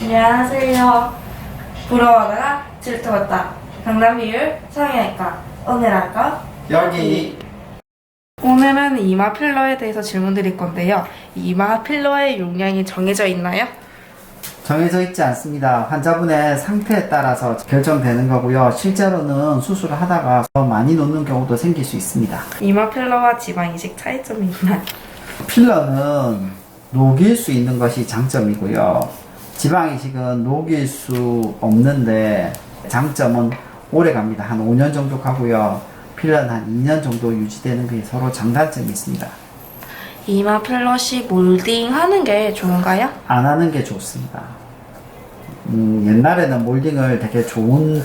안녕하세요. 부러워하다가 질투했다. 강남비율 성형외과 오늘 할까? 여기 오늘은 이마 필러에 대해서 질문 드릴 건데요. 이마 필러의 용량이 정해져 있나요? 정해져 있지 않습니다. 환자분의 상태에 따라서 결정되는 거고요. 실제로는 수술을 하다가 더 많이 놓는 경우도 생길 수 있습니다. 이마 필러와 지방 이식 차이점이 있나요? 필러는 녹일 수 있는 것이 장점이고요. 지방 이식은 녹일 수 없는데 장점은 오래 갑니다. 한 5년 정도 가고요. 필러는 한 2년 정도 유지되는 게 서로 장단점이 있습니다. 이마 필러 시 몰딩 하는 게 좋은가요? 안 하는 게 좋습니다. 음, 옛날에는 몰딩을 되게 좋은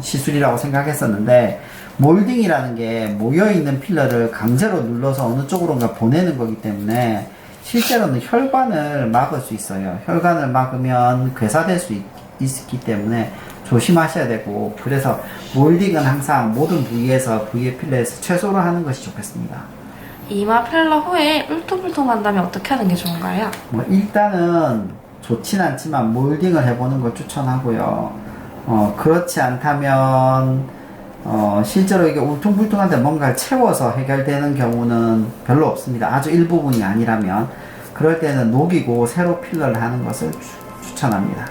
시술이라고 생각했었는데 몰딩이라는 게 모여있는 필러를 강제로 눌러서 어느 쪽으로인가 보내는 거기 때문에 실제로는 혈관을 막을 수 있어요. 혈관을 막으면 괴사될 수 있, 있기 때문에 조심하셔야 되고 그래서 몰딩은 항상 모든 부위에서 부위의 필러에서 최소로 하는 것이 좋겠습니다. 이마 필러 후에 울퉁불퉁한 다면 어떻게 하는 게 좋은가요? 뭐 일단은 좋진 않지만 몰딩을 해보는 걸 추천하고요. 어, 그렇지 않다면 어, 실제로 이게 울퉁불퉁한데 뭔가를 채워서 해결되는 경우는 별로 없습니다. 아주 일부분이 아니라면 그럴 때는 녹이고 새로 필러를 하는 것을 추, 추천합니다.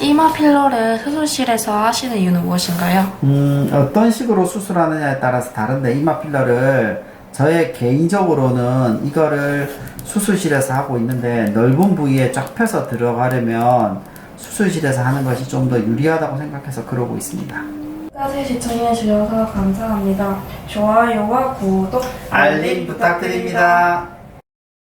이마 필러를 수술실에서 하시는 이유는 무엇인가요? 음, 어떤 식으로 수술하느냐에 따라서 다른데 이마 필러를 저의 개인적으로는 이거를 수술실에서 하고 있는데 넓은 부위에 쫙 펴서 들어가려면 수술실에서 하는 것이 좀 더 유리하다고 생각해서 그러고 있습니다. 끝까지 시청해 주셔서 감사합니다. 좋아요와 구독, 알림 부탁드립니다.